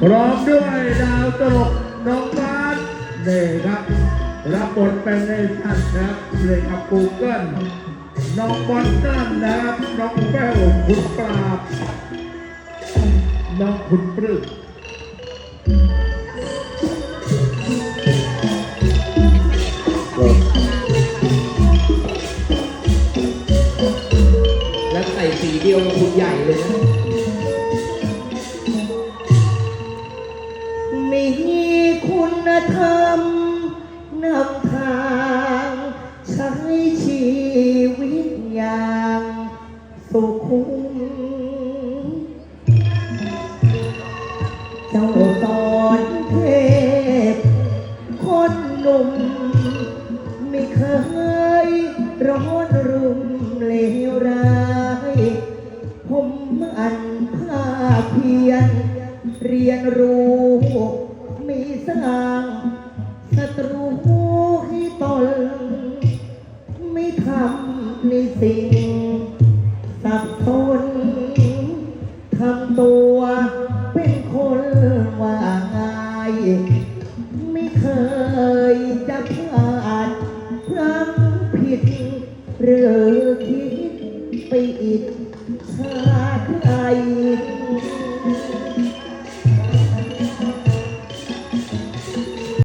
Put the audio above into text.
พร้อมด้วยดาวตลกน้องบาสนี่ครับรับบทเป็นในท่านนะครับเลยกับกูเกิลน้องบอลนั่นนะครับน้องแป้วคุณปราบน้องคุณปลื้มแล้วใส่สีเดียวกับคุณใหญ่เลย มีคุณธรรมนำทางใช้ชีวิตอย่างสุขุม เจ้าสอนเทพ คนหนุ่ม ไม่เคยร้อนรุ่มเลวร้าย ผมมันภาคเพียร เรียนรู้มีสร้างศัตรูให้ตน ไม่ทำในสิ่ง สับสนทำตัวเป็นคนว่าง่าย ไม่เคยจะพลาดพลั้งผิด หรือคิดไปอีกชาติใด